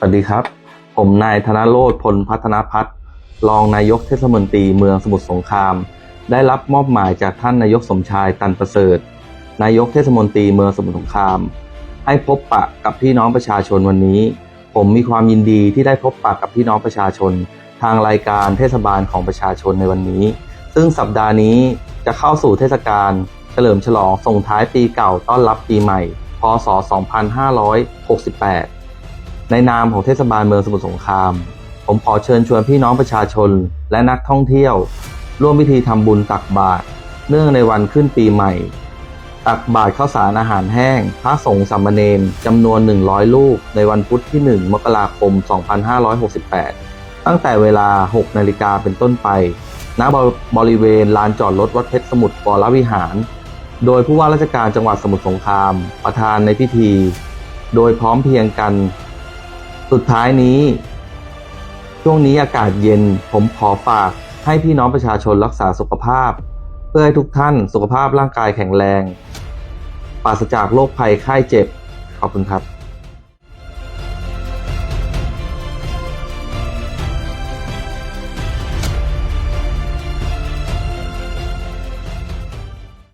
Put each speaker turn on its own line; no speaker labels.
สวัสดีครับ ผมนายธนโรธพลพัฒนพัฒน์รองนายกเทศมนตรีเมืองสมุทรสงคราม ได้รับมอบหมายจากท่านนายกสมชายตันประเสริฐ นายกเทศมนตรีเมืองสมุทรสงคราม ให้พบปะกับพี่น้องประชาชนวันนี้ ผมมีความยินดีที่ได้พบปะกับพี่น้องประชาชน ทางรายการเทศบาลของประชาชนในวันนี้ ซึ่งสัปดาห์นี้จะเข้าสู่เทศกาลเฉลิมฉลองส่งท้ายปีเก่าต้อนรับปีใหม่ พศ 2568 ในนามของเทศบาลเมืองสมุทรสงคราม ผมขอเชิญชวนพี่น้องประชาชนและนักท่องเที่ยว ร่วมพิธีทำบุญตักบาตรเนื่องในวันขึ้นปีใหม่ ตักบาตรข้าวสารอาหารแห้ง พระสงฆ์สามเณรจำนวน 100 ลูก ในวันพุธที่ 1 มกราคม 2568 ตั้งแต่เวลา 6 นาฬิกาเป็นต้นไป ณบริเวณลานจอดรถวัดเพชรสมุทรวรวิหาร โดยผู้ว่าราชการจังหวัดสมุทรสงคราม ประธานในพิธี โดยพร้อมเพียงกัน สุดท้ายนี้ ช่วงนี้อากาศเย็นผมขอฝากให้พี่น้องประชาชนรักษาสุขภาพ เพื่อให้ทุกท่านสุขภาพร่างกายแข็งแรง ปราศจากโรคภัยไข้เจ็บ ขอบคุณครับ